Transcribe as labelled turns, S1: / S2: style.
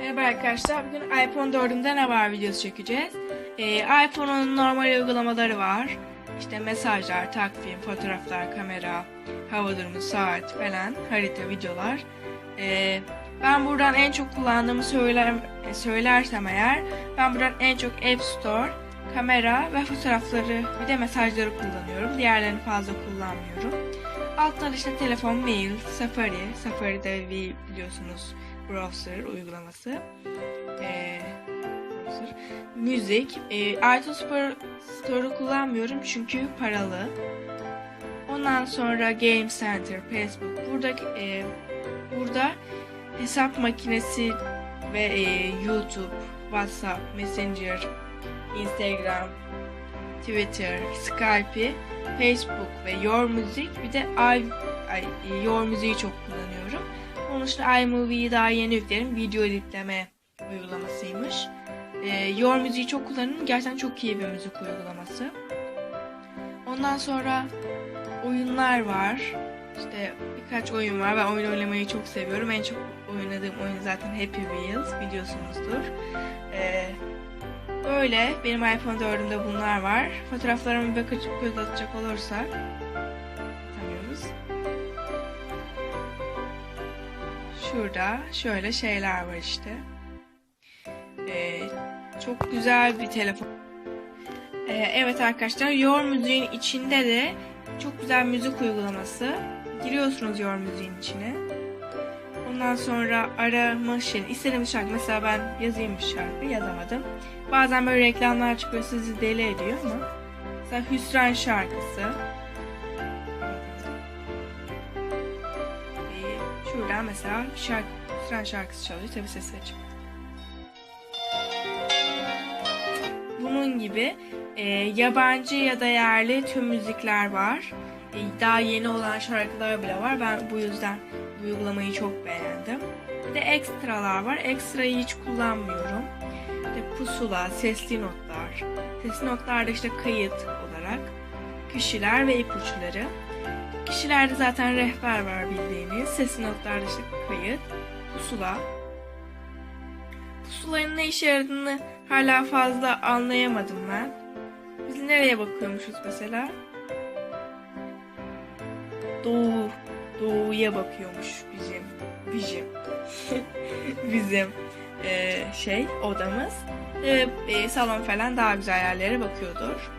S1: Merhaba arkadaşlar. Bugün iPhone 4'ümde ne var videosu çekeceğiz. Ee, iPhone'un normal uygulamaları var. İşte mesajlar, takvim, fotoğraflar, kamera, hava durumu, saat falan, harita, videolar. Ee, ben buradan en çok kullandığımı söyler, söylersem eğer, ben buradan en çok App Store, kamera ve fotoğrafları bir de mesajları kullanıyorum. Diğerlerini fazla kullanmıyorum. Alttan işte telefon, mail, Safari. Safari'de biliyorsunuz browser uygulaması. Ee, browser. Müzik. Ee, iTunes Store- Store'u kullanmıyorum çünkü paralı. Ondan sonra Game Center, Facebook. Burada e, burada hesap makinesi ve e, YouTube, WhatsApp, Messenger, Instagram, Twitter, Skype'i, Facebook ve Your Music bir de i, ay, Your Music'i çok kullanıyorum. Onun dışında iMovie'yi daha yeni yükledim. Video editleme uygulamasıymış. Ee, Your Music'i çok kullanıyorum. Gerçekten çok iyi bir müzik uygulaması. Ondan sonra oyunlar var. İşte birkaç oyun var. Ben oyun oynamayı çok seviyorum. En çok oynadığım oyun zaten Happy Wheels biliyorsunuzdur. Ee, Böyle benim iPhone 4'ümde bunlar var. Fotoğraflarıma bir bakıp göz atacak olursak Şurada şöyle şeyler var işte. Ee, çok güzel bir telefon. Ee, evet arkadaşlar Your Müziğin içinde de çok güzel müzik uygulaması. Giriyorsunuz Your Müziğin içine. Ondan sonra arama şey, istediğimiz şarkı. Mesela ben yazayım bir şarkı, yazamadım. Bazen böyle reklamlar çıkıyor, sizi deli ediyor ama. Mesela Hüsran şarkısı. Şuradan mesela şarkı, Hüsran şarkısı çalıyor. Tabii sesi açık. Bunun gibi e, yabancı ya da yerli tüm müzikler var. E, daha yeni olan şarkılar bile var. Ben bu yüzden bu uygulamayı çok beğendim. Bir de ekstralar var. Ekstrayı hiç kullanmıyorum. İşte pusula, sesli notlar. Sesli notlarda işte kayıt olarak kişiler ve ipuçları. Kişilerde zaten rehber var bildiğiniz. Sesli notlarda işte kayıt, pusula. Pusulanın ne işe yaradığını hala fazla anlayamadım ben. Biz nereye bakıyormuşuz mesela? Doğu, doğuya bakıyormuş bizim, bizim, bizim e, şey odamız. E, e, salon falan daha güzel yerlere bakıyordur.